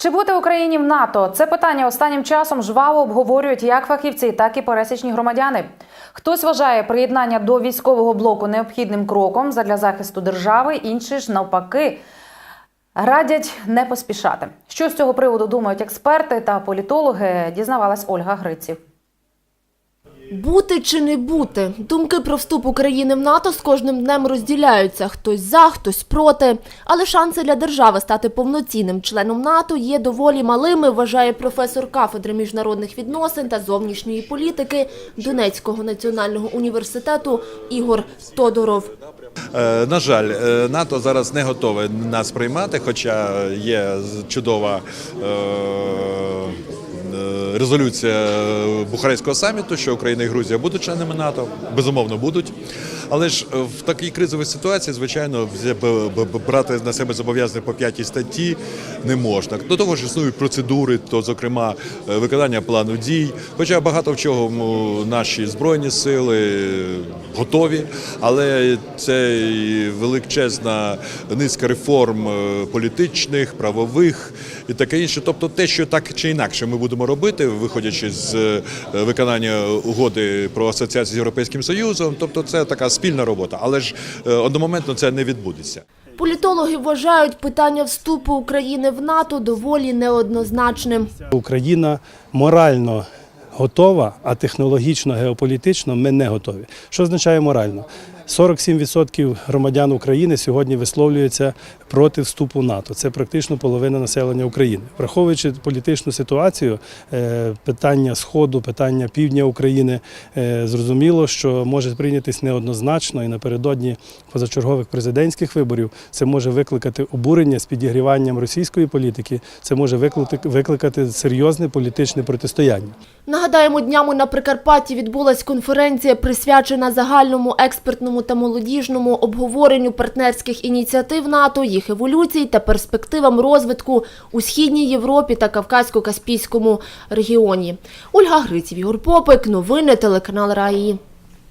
Чи бути Україні в НАТО? Це питання останнім часом жваво обговорюють як фахівці, так і пересічні громадяни. Хтось вважає приєднання до військового блоку необхідним кроком задля захисту держави, інші ж навпаки радять не поспішати. Що з цього приводу думають експерти та політологи, дізнавалась Ольга Гриців. Бути чи не бути? Думки про вступ України в НАТО з кожним днем розділяються. Хтось за, хтось проти. Але шанси для держави стати повноцінним членом НАТО є доволі малими, вважає професор кафедри міжнародних відносин та зовнішньої політики Донецького національного університету Ігор Тодоров. Е, На жаль, е, НАТО зараз не готове нас приймати, хоча є чудова е, резолюція Бухарейського саміту, що Україна і Грузія будуть членами НАТО, безумовно будуть. Але ж е, в такій кризовій ситуації, звичайно, брати на себе зобов'язання по п'ятій статті не можна. До того ж існують процедури, то зокрема е, виконання плану дій. Хоча багато в чому наші збройні сили готові, але це величезна низка реформ е, політичних, правових і таке інше. Тобто, те, що так чи інакше ми будемо робити, виходячи з е, виконання угоди про асоціацію з Європейським Союзом, тобто це така спільна робота, але ж е, одномоментно це не відбудеться. Політологи вважають питання вступу України в НАТО доволі неоднозначним. Україна морально готова, а технологічно, геополітично ми не готові. Що означає морально? 47% громадян України сьогодні висловлюються проти вступу в НАТО. Це практично половина населення України. Враховуючи політичну ситуацію, е, питання Сходу, питання півдня України, е, зрозуміло, що може прийнятись неоднозначно і напередодні позачергових президентських виборів це може викликати обурення з підігріванням російської політики, це може викликати, серйозне політичне протистояння. Нагадаємо, днями на Прикарпатті відбулась конференція, присвячена загальному експертному та молодіжному обговоренню партнерських ініціатив НАТО, їх еволюцій та перспективам розвитку у Східній Європі та Кавказько-Каспійському регіоні. Ольга Гриців, Ігор Попик, новини телеканал Раї.